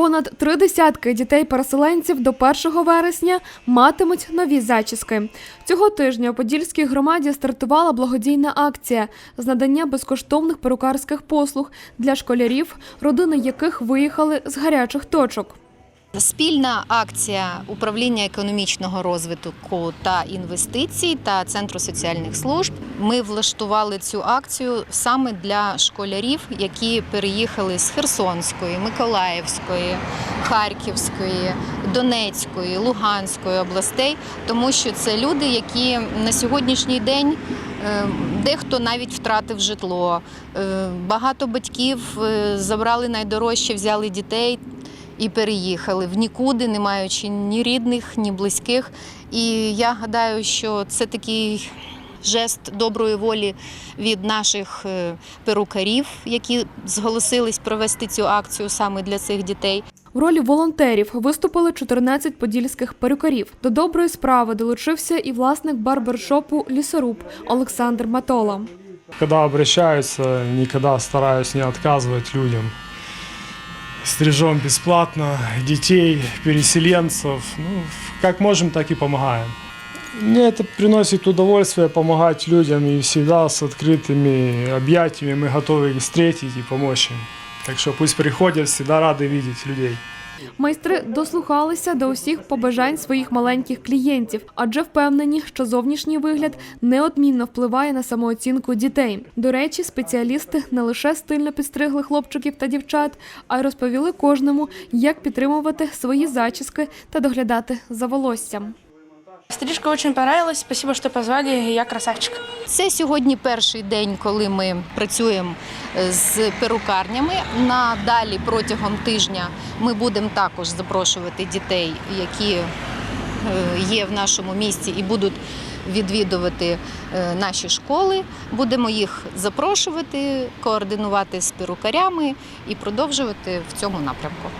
Понад три десятки дітей-переселенців до 1 вересня матимуть нові зачіски. Цього тижня у Подільській громаді стартувала благодійна акція з надання безкоштовних перукарських послуг для школярів, родини яких виїхали з гарячих точок. Спільна акція управління економічного розвитку та інвестицій та центру соціальних служб. Ми влаштували цю акцію саме для школярів, які переїхали з Херсонської, Миколаївської, Харківської, Донецької, Луганської областей, тому що це люди, які на сьогоднішній день е, дехто навіть втратив житло. Е, Багато батьків е, забрали найдорожче, взяли дітей і переїхали в нікуди, не маючи ні рідних, ні близьких. І я гадаю, що це такий жест доброї волі від наших е, перукарів, які зголосились провести цю акцію саме для цих дітей. В ролі волонтерів виступили 14 подільських перукарів. До доброї справи долучився і власник барбершопу лісоруб Олександр Матола. Когда обращаются, никогда стараюсь не отказывать людям Стрижем бесплатно детей, переселенцев. Ну, как можем, так и помогаем. Мне это приносит удовольствие помогать людям и всегда с открытыми объятиями мы готовы их встретить и помочь им. Так что пусть приходят, всегда рады видеть людей. Майстри дослухалися до усіх побажань своїх маленьких клієнтів, адже впевнені, що зовнішній вигляд неодмінно впливає на самооцінку дітей. До речі, спеціалісти не лише стильно підстригли хлопчиків та дівчат, а й розповіли кожному, як підтримувати свої зачіски та доглядати за волоссям. Стрижка очень понравилась. Спасибо, что позвали. Я красавчик. Це сьогодні перший день, коли ми працюємо е, з перукарнями. Надалі протягом тижня ми будемо також запрошувати дітей, які е, є в нашому місті і будуть відвідувати е, наші школи. Будемо їх запрошувати, координувати з перукарями і продовжувати в цьому напрямку.